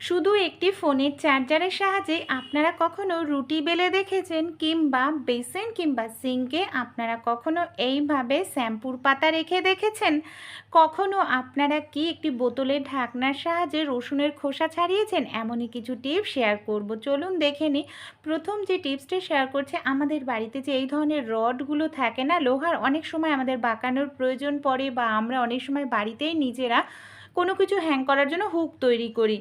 শুধু একটি ফোনের চার্জারের সাহায্যে আপনারা কখনো রুটি বেলে দেখেছেন কিংবা বেসিন কিংবা সিঙ্কে আপনারা কখনো এইভাবে শ্যাম্পুর পাতা রেখে দেখেছেন? কখনো আপনারা কি একটি বোতলের ঢাকনার সাহায্যে রসুনের খোসা ছাড়িয়েছেন? এমনই কিছু টিপস শেয়ার করব। চলুন দেখে নিই। প্রথম যে টিপসটা শেয়ার করছে, আমাদের বাড়িতে যে এই ধরনের রডগুলো থাকে না, লোহার, অনেক সময় আমাদের বাঁকানোর প্রয়োজন পড়ে বা আমরা অনেক সময় বাড়িতেই নিজেরা কোনো কিছু হ্যাং করার জন্য হুক তৈরি করি।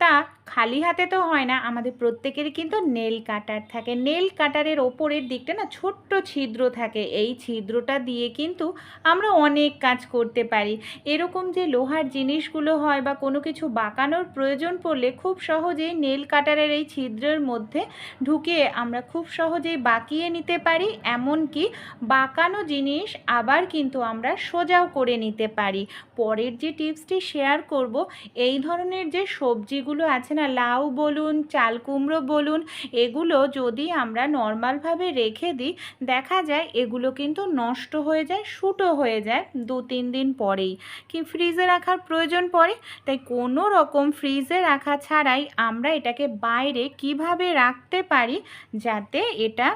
তা খালি হাতে তো হয় না, আমাদের প্রত্যেকেরই কিন্তু নেল কাটার থাকে। নেল কাটারের ওপরের দিকটা না ছোট্ট ছিদ্র থাকে, এই ছিদ্রটা দিয়ে কিন্তু আমরা অনেক কাজ করতে পারি। এরকম যে লোহার জিনিসগুলো হয় বা কোনো কিছু বাঁকানোর প্রয়োজন পড়লে খুব সহজেই নেল কাটারের এই ছিদ্রের মধ্যে ঢুকিয়ে আমরা খুব সহজেই বাঁকিয়ে নিতে পারি, এমনকি বাঁকানো জিনিস আবার কিন্তু আমরা সোজাও করে নিতে পারি। পরের যে টিপসটি শেয়ার করব, এই ধরনের যে সবজিগুলো আছে না? লাউ বলুন, চাল কুমড়ো বলুন, এগুলো যদি আমরা নর্মালভাবে রেখে দিই, দেখা যায় এগুলো কিন্তু নষ্ট হয়ে যায় শুটো হয়ে যায় দু, তিন দিন পরেই। কি ফ্রিজে রাখার প্রয়োজন পড়ে? তাই কোনো রকম ফ্রিজে রাখা ছাড়াই আমরা এটাকে বাইরে কীভাবে রাখতে পারি যাতে এটা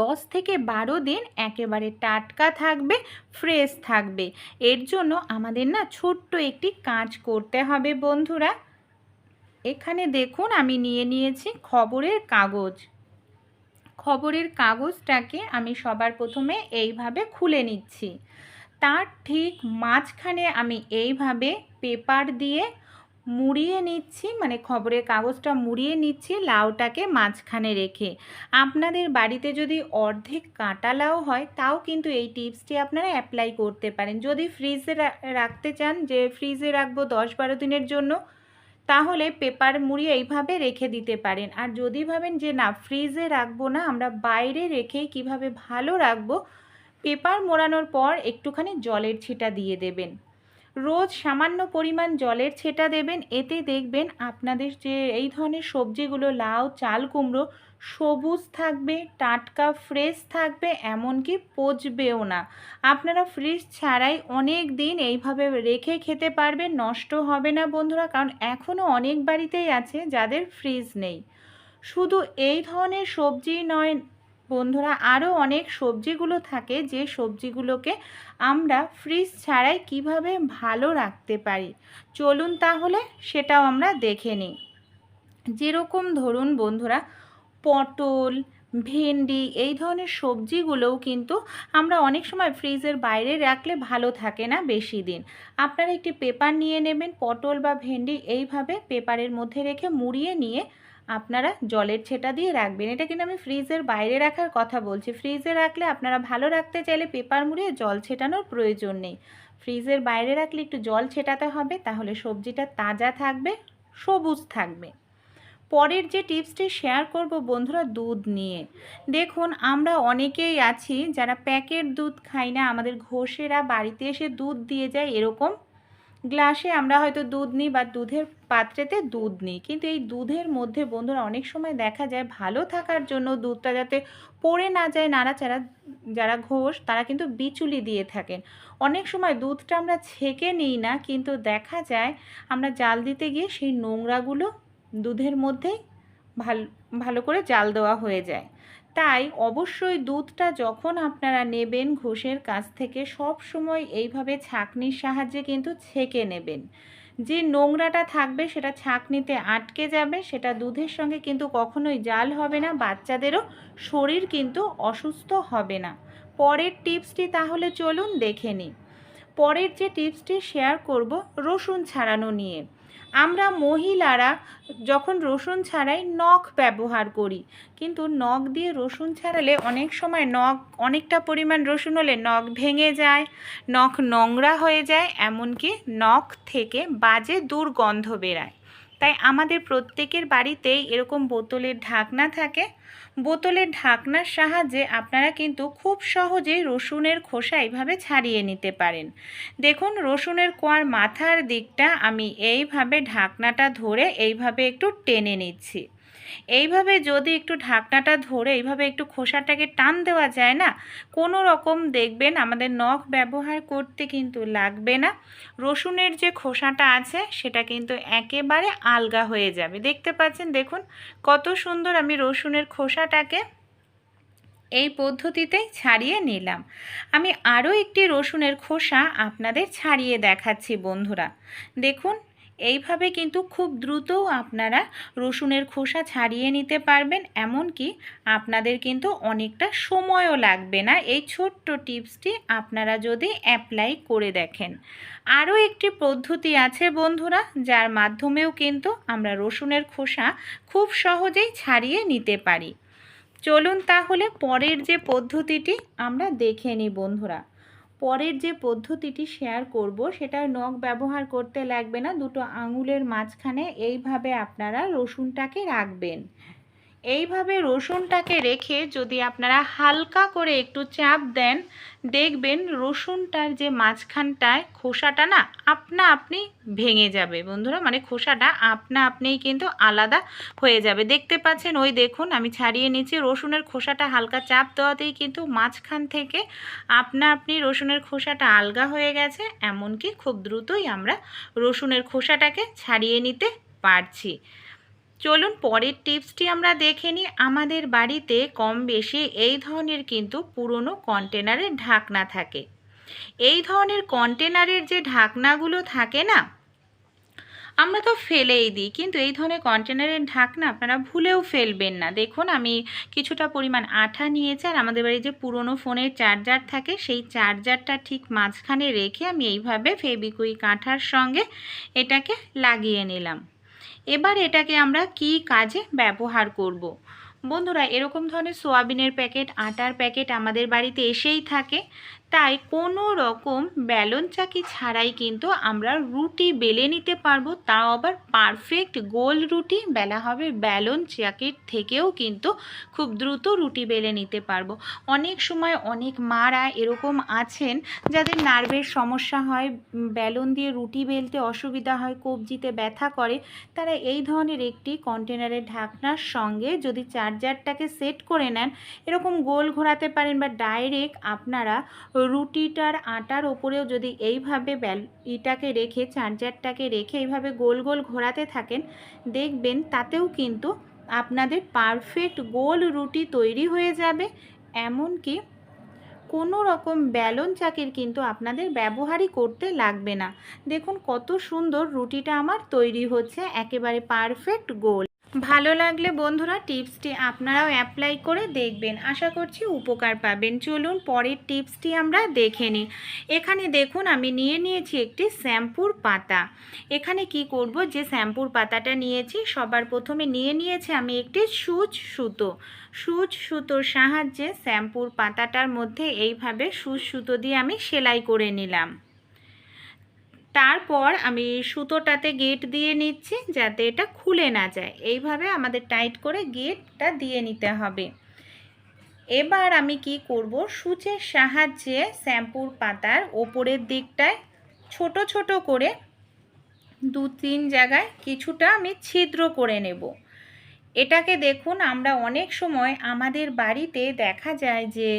দশ থেকে বারো দিন একেবারে টাটকা থাকবে, ফ্রেশ থাকবে। এর জন্য আমাদের না ছোট্ট একটি কাজ করতে হবে বন্ধুরা। এখানে দেখুন আমি নিয়ে নিয়েছি খবরের কাগজ। খবরের কাগজটাকে আমি সবার প্রথমে এইভাবে খুলে নিচ্ছি। তার ঠিক মাঝখানে আমি এইভাবে পেপার দিয়ে মুড়িয়ে নিচ্ছি মানে খবরের কাগজটা মুড়িয়ে নিচ্ছি, লাউটাকে মাঝখানে রেখে। আপনাদের বাড়িতে যদি অর্ধেক কাঁটা লাউ হয়, তাও কিন্তু এই টিপসটি আপনারা অ্যাপ্লাই করতে পারেন। যদি ফ্রিজে রাখতে চান, যে ফ্রিজে রাখব দশ বারো দিনের জন্য তাহলে পেপার মুড়িয়ে এইভাবে রেখে দিতে পারেন। আর যদি ভাবেন যে, না, ফ্রিজে রাখব না, আমরা বাইরে রেখেই কীভাবে ভালো রাখব? পেপার মোড়ানোর পর একটুখানি জলের ছিটা দিয়ে দেবেন। রোজ সামান্য পরিমাণ জলের ছেটা দেবেন, এতে দেখবেন আপনাদের যে এই ধরনের সবজিগুলো, লাউ, চাল কুমড়ো সবুজ থাকবে, টাটকা ফ্রেশ থাকবে, এমনকি পচবেও না। আপনারা ফ্রিজ ছাড়াই অনেক দিন এইভাবে রেখে খেতে পারবেন, নষ্ট হবে না বন্ধুরা, কারণ এখনও অনেক বাড়িতেই আছে যাদের ফ্রিজ নেই। শুধু এই ধরনের সবজি নয় বন্ধুরা আরও অনেক সবজিগুলো থাকে, যে সবজিগুলোকে আমরা ফ্রিজ ছাড়াই কীভাবে ভালো রাখতে পারি। চলুন তাহলে সেটাও আমরা দেখে নিই। যেরকম ধরুন বন্ধুরা, পটল, ভেন্ডি এই ধরনের সবজিগুলোও কিন্তু আমরা অনেক সময় ফ্রিজের বাইরে রাখলে ভালো থাকে না বেশি দিন। আপনারা একটি পেপার নিয়ে নেবেন, পটল বা ভেন্ডি এইভাবে পেপারের মধ্যে রেখে মুড়িয়ে নিয়ে আপনারা জলের ছেটা দিয়ে রাখবেন। এটা কিন্তু আমি ফ্রিজের বাইরে রাখার কথা বলছি। ফ্রিজে রাখলে আপনারা ভালো রাখতে চাইলে পেপার মুড়িয়ে জল ছেটানোর প্রয়োজন নেই। ফ্রিজের বাইরে রাখলে একটু জল ছেটাতে হবে, তাহলে সবজিটা তাজা থাকবে, সবুজ থাকবে। পরের যে টিপসটি শেয়ার করব বন্ধুরা, দুধ নিয়ে। দেখুন, আমরা অনেকেই আছি যারা প্যাকেট দুধ খাই না, আমাদের ঘোষেরা বাড়িতে এসে দুধ দিয়ে যায় এরকম গ্লাসে আমরা হয়তো দুধ নিই বা দুধের পাত্রেতে দুধ নিই। কিন্তু এই দুধের মধ্যে বন্ধুরা অনেক সময় দেখা যায় ভালো থাকার জন্য দুধটা যাতে পড়ে না যায় নাড়াচাড়া, যারা ঘোষ, তারা কিন্তু বিচুলি দিয়ে থাকেন। অনেক সময় দুধটা আমরা ছেঁকে নিই না, কিন্তু দেখা যায় আমরা জাল দিতে গিয়ে সেই নোংরাগুলো দুধের মধ্যেই ভালো ভালো করে জাল দেওয়া হয়ে যায়। তাই অবশ্যই দুধটা যখন আপনারা নেবেন ঘোষের কাছ থেকে, সব সময় এইভাবে ছাঁকনির সাহায্যে কিন্তু ছেঁকে নেবেন। যে নোংরাটা থাকবে সেটা ছাঁকনিতে আটকে যাবে, সেটা দুধের সঙ্গে কিন্তু কখনোই জাল হবে না, বাচ্চাদেরও শরীর কিন্তু অসুস্থ হবে না। পরের টিপসটি তাহলে চলুন দেখে নিই। পরের যে টিপসটি শেয়ার করব, রসুন ছাড়ানো নিয়ে। আমরা মহিলারা যখন রসুন ছাড়াই নখ ব্যবহার করি, কিন্তু নখ দিয়ে রসুন ছাড়ালে অনেক সময় নখ, অনেকটা পরিমাণ রসুন হলে নখ ভেঙে যায়, নখ নোংরা হয়ে যায়, এমনকি নখ থেকে বাজে দুর্গন্ধ বেরায়। তাই আমাদের প্রত্যেকের বাড়িতেই এরকম বোতলের ঢাকনা থাকে বোতলের ঢাকনার সাহায্যে আপনারা কিন্তু খুব সহজেই রসুনের খোসা এইভাবে ছাড়িয়ে নিতে পারেন। দেখুন, রসুনের কোয়ার মাথার দিকটা আমি এইভাবে ঢাকনাটা ধরে এইভাবে একটু টেনে নিচ্ছি। এইভাবে যদি একটু ঢাকনাটা ধরে, এইভাবে একটু খোসাটাকে টান দেওয়া যায় না, কোনো রকম দেখবেন আমাদের নখ ব্যবহার করতে কিন্তু লাগবে না। রসুনের যে খোসাটা আছে, সেটা কিন্তু একেবারে আলগা হয়ে যাবে। দেখতে পাচ্ছেন, দেখুন কত সুন্দর আমি রসুনের খোসাটাকে এই পদ্ধতিতেই ছাড়িয়ে নিলাম। আমি আরও একটি রসুনের খোসা আপনাদের ছাড়িয়ে দেখাচ্ছি বন্ধুরা। দেখুন এইভাবে কিন্তু খুব দ্রুত আপনারা রসুনের খোসা ছাড়িয়ে নিতে পারবেন, এমনকি আপনাদের কিন্তু অনেকটা সময়ও লাগবে না। এই ছোট্ট টিপসটি আপনারা যদি অ্যাপ্লাই করে দেখেন। আরও একটি পদ্ধতি আছে বন্ধুরা, যার মাধ্যমেও কিন্তু আমরা রসুনের খোসা খুব সহজেই ছাড়িয়ে নিতে পারি। চলুন তাহলে পরের যে পদ্ধতিটি আমরা দেখে নিই বন্ধুরা। পরের যে পদ্ধতিটি শেয়ার করব সেটা নখ ব্যবহার করতে লাগবে না, দুটো আঙুলের মাঝখানে এইভাবে আপনারা রসুনটাকে রাখবেন। এইভাবে রসুনটাকে রেখে যদি আপনারা হালকা করে একটু চাপ দেন, দেখবেন রসুনটার যে মাঝখানটায় খোসাটা না আপনা আপনি ভেঙে যাবে। বন্ধুরা মানে খোসাটা আপনা আপনিই কিন্তু আলাদা হয়ে যাবে। দেখতে পাচ্ছেন, ওই দেখুন, আমি ছাড়িয়ে নিচ্ছি। রসুনের খোসাটা হালকা চাপ দেওয়াতেই কিন্তু মাঝখান থেকে আপনা আপনি রসুনের খোসাটা আলগা হয়ে গেছে। এমনকি খুব দ্রুতই আমরা রসুনের খোসাটাকে ছাড়িয়ে নিতে পারছি। চলুন পরের টিপসটি আমরা দেখে নিই। আমাদের বাড়িতে কম বেশি এই ধরনের কিন্তু পুরনো কন্টেনারের ঢাকনা থাকে। এই ধরনের কন্টেনারের যে ঢাকনাগুলো থাকে না, আমরা তো ফেলেই দিই। কিন্তু এই ধরনের কন্টেনারের ঢাকনা আপনারা ভুলেও ফেলবেন না। দেখুন, আমি কিছুটা পরিমাণ আঠা নিয়েছি আর আমাদের বাড়ি যে পুরনো ফোনের চার্জার থাকে, সেই চার্জারটা ঠিক মাঝখানে রেখে আমি এইভাবে ফেবিকুইক আঠার সঙ্গে এটাকে লাগিয়ে নিলাম। এবার এটাকে আমরা কি কাজে ব্যবহার করব। বন্ধুরা, এরকম ধরনের সোয়াবিনের প্যাকেট, আটার প্যাকেট আমাদের বাড়িতে এসেই থাকে তাই কোনো রকম ব্যালন চাকি ছাড়াই কিন্তু আমরা রুটি বেলে নিতে পারব। তাও আবার পারফেক্ট গোল রুটি, বেলা হবে ব্যালন চাকির থেকেও কিন্তু খুব দ্রুত রুটি বেলে নিতে পারব। অনেক সময় অনেক মারা এরকম আছেন যাদের নার্ভের সমস্যা হয় ব্যালন দিয়ে রুটি বেলতে অসুবিধা হয়, কবজিতে ব্যথা করে। তারা এই ধরনের একটি কন্টেনারের ঢাকনার সঙ্গে যদি চার্জারটাকে সেট করে নেন, এরকম গোল ঘোরাতে পারেন বা ডাইরেক্ট আপনারা রুটিটার আটার ওপরেও যদি এইভাবে ব্যাল ইটাকে রেখে, চার্জারটাকে রেখে এইভাবে গোল গোল ঘোরাতে থাকেন, দেখবেন তাতেও কিন্তু আপনাদের পারফেক্ট গোল রুটি তৈরি হয়ে যাবে। এমনকি কোনো রকম ব্যালন চাকির কিন্তু আপনাদের ব্যবহারই করতে লাগবে না। দেখুন কত সুন্দর রুটিটা আমার তৈরি হচ্ছে, একেবারে পারফেক্ট গোল। ভালো লাগলে বন্ধুরা টিপসটি আপনারাও অ্যাপ্লাই করে দেখবেন। আশা করছি উপকার পাবেন। চলুন পরের টিপসটি আমরা দেখে নিই। এখানে দেখুন, আমি নিয়ে নিয়েছি একটি শ্যাম্পুর পাতা। এখানে কি করব? যে শ্যাম্পুর পাতাটা নিয়েছি, সবার প্রথমে নিয়ে নিয়েছি আমি একটি সুচ সুতো। সুচ সুতোর সাহায্যে শ্যাম্পুর পাতাটার মধ্যে এইভাবে সুচ সুতো দিয়ে আমি সেলাই করে নিলাম। তারপর আমি সুতোটাতে গেট দিয়ে নিচ্ছি যাতে এটা খুলে না যায়। এইভাবে আমাদের টাইট করে গেটটা দিয়ে নিতে হবে। এবার আমি কি করব? সূচের সাহায্যে শ্যাম্পুর পাতার ওপরের দিকটায় ছোট ছোট করে দু তিন জায়গায় কিছুটা আমি ছিদ্র করে নেব। এটাকে দেখুন, আমরা অনেক সময় আমাদের বাড়িতে দেখা যায় যে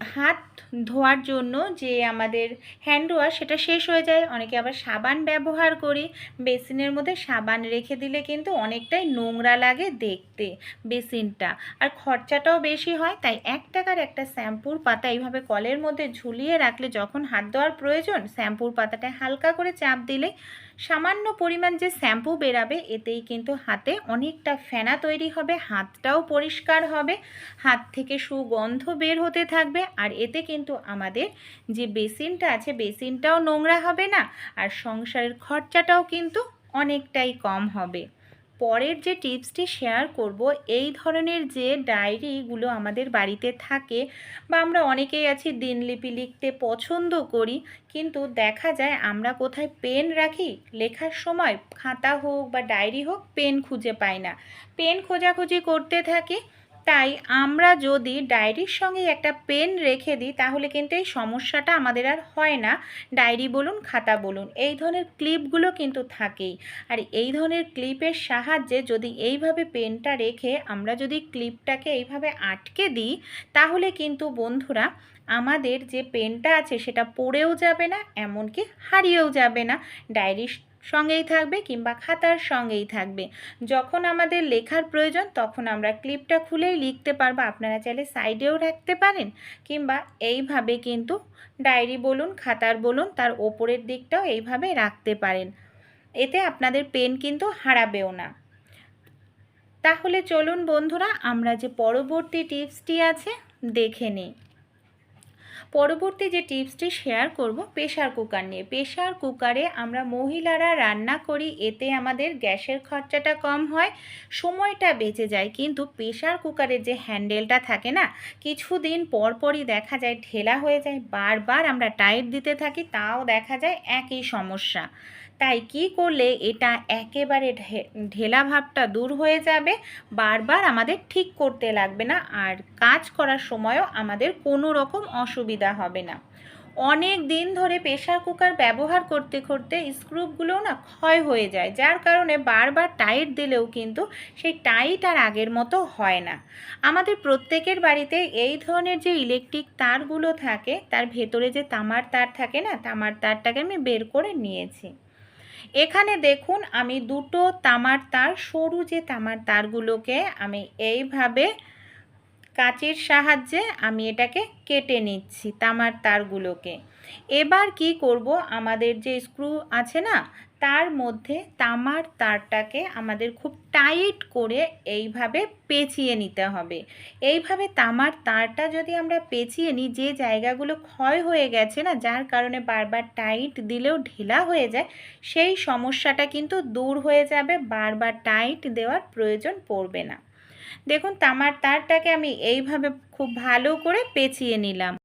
হাত ধোয়ার জন্য যে আমাদের হ্যান্ড ওয়াশ সেটা শেষ হয়ে যায়। অনেকে আবার সাবান ব্যবহার করি। বেসিনের মধ্যে সাবান রেখে দিলে কিন্তু অনেকটাই নোংরা লাগে দেখতে বেসিনটা। আর খরচাটাও বেশি হয়, তাই এক টাকার একটা শ্যাম্পুর পাতা এইভাবে কলের মধ্যে ঝুলিয়ে রাখলে যখন হাত ধোয়ার প্রয়োজন, শ্যাম্পুর পাতাটা হালকা করে চাপ দিলে সামান্য পরিমাণ যে শ্যাম্পু বেরাবে, এতেই কিন্তু হাতে অনেকটা ফেনা তৈরি হবে, হাতটাও পরিষ্কার হবে, হাত থেকে সুগন্ধ বের হতে থাকবে, আর এতে কিন্তু আমাদের যে বেসিনটা আছে, বেসিনটাও নোংরা হবে না, আর সংসারের খরচাটাও কিন্তু অনেকটাই কম হবে। পরের যে টিপসটি শেয়ার করব, এই ধরনের যে ডায়েরিগুলো আমাদের বাড়িতে থাকে বা আমরা অনেকেই আছি দিনলিপি লিখতে পছন্দ করি, কিন্তু দেখা যায় আমরা কোথায় পেন রাখি, লেখার সময় খাতা হোক বা ডায়েরি হোক, পেন খুঁজে পাই না। পেন খোঁজাখুঁজি করতে থাকি তাই আমরা যদি ডায়েরির সঙ্গে একটা পেন রেখে দিই, তাহলে কিন্তু এই সমস্যাটা আমাদের আর হয় না। ডায়েরি বলুন, খাতা বলুন, এই ধরনের ক্লিপগুলো কিন্তু থাকেই। আর এই ধরনের ক্লিপের সাহায্যে যদি এইভাবে পেনটা রেখে আমরা যদি ক্লিপটাকে এইভাবে আটকে দিই, তাহলে কিন্তু বন্ধুরা আমাদের যে পেনটা আছে, সেটা পড়েও যাবে না, এমনকি হারিয়েও যাবে না। ডায়েরির সঙ্গেই থাকবে কিংবা খাতার সঙ্গেই থাকবে। যখন আমাদের লেখার প্রয়োজন, তখন আমরা ক্লিপটা খুলেই লিখতে পারব। আপনারা চাইলে সাইডেও রাখতে পারেন কিংবা এইভাবে কিন্তু ডায়েরি বলুন, খাতার বলুন, তার ওপরের দিকটাও এইভাবে রাখতে পারেন। এতে আপনাদের পেন কিন্তু হারাবেও না। তাহলে চলুন বন্ধুরা, আমরা যে পরবর্তী টিপসটি আছে, দেখে নিই। পরবর্তী যে টিপসটি শেয়ার করব প্রেশার কুকার নিয়ে। প্রেশার কুকারে আমরা মহিলারা রান্না করি, এতে আমাদের গ্যাসের খরচাটা কম হয়, সময়টা বেঁচে যায়। কিন্তু প্রেশার কুকারের যে হ্যান্ডেলটা থাকে না, কিছুদিন পরপরই দেখা যায় ঢেলা হয়ে যায়, বারবার আমরা টাইট দিতে থাকি, তাও দেখা যায় একই সমস্যা। তাই কি করলে এটা একেবারে ঢেলা ভাবটা দূর হয়ে যাবে? বারবার আমাদের ঠিক করতে লাগবে না আর কাজ করার সময়ও আমাদের কোনো রকম অসুবিধা হবে না। অনেক দিন ধরে প্রেশার কুকার ব্যবহার করতে করতে স্ক্রুপগুলোও না ক্ষয় হয়ে যায়, যার কারণে বারবার টাইট দিলেও কিন্তু সেই টাইট আর আগের মতো হয় না। আমাদের প্রত্যেকের বাড়িতে এই ধরনের যে ইলেকট্রিক তারগুলো থাকে, তার ভেতরে যে তামার তার থাকে না, তামার তারটাকে আমি বের করে নিয়েছি। এখানে দেখুন আমি দুটো তামার তার, সরু যে তামার তারগুলোকে আমি এইভাবে কাঁচির সাহায্যে আমি এটাকে কেটে নিচ্ছি তামার তারগুলোকে। এবার কি করব? আমাদের যে স্ক্রু আছে না তার মধ্যে তামার তারটাকে আমাদের খুব টাইট করে এইভাবে পেঁচিয়ে নিতে হবে। এইভাবে তামার তারটা যদি আমরা পেঁচিয়ে নিই, যে জায়গাগুলো ক্ষয় হয়ে গেছে না, যার কারণে বারবার টাইট দিলেও ঢিলা হয়ে যায়, সেই সমস্যাটা কিন্তু দূর হয়ে যাবে, বারবার টাইট দেওয়ার প্রয়োজন পড়বে না। দেখুন, তামার তারটাকে আমি এইভাবে খুব ভালো করে পেঁচিয়ে নিলাম।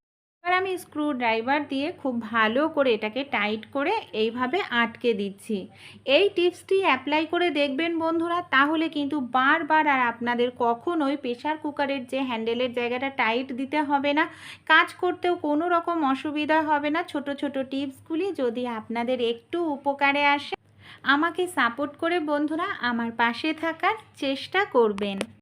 আমি স্ক্রু ড্রাইভার দিয়ে খুব ভালো করে এটাকে টাইট করে এইভাবে আটকে দিচ্ছি। এই টিপসটি অ্যাপ্লাই করে দেখবেন বন্ধুরা, তাহলে কিন্তু বারবার আর আপনাদের কখনোই প্রেশার কুকারের যে হ্যান্ডেলের জায়গাটা টাইট দিতে হবে না, কাজ করতেও কোনো রকম অসুবিধা হবে না। ছোট ছোট টিপসগুলি যদি আপনাদের একটু উপকারে আসে, আমাকে সাপোর্ট করে বন্ধুরা আমার পাশে থাকার চেষ্টা করবেন।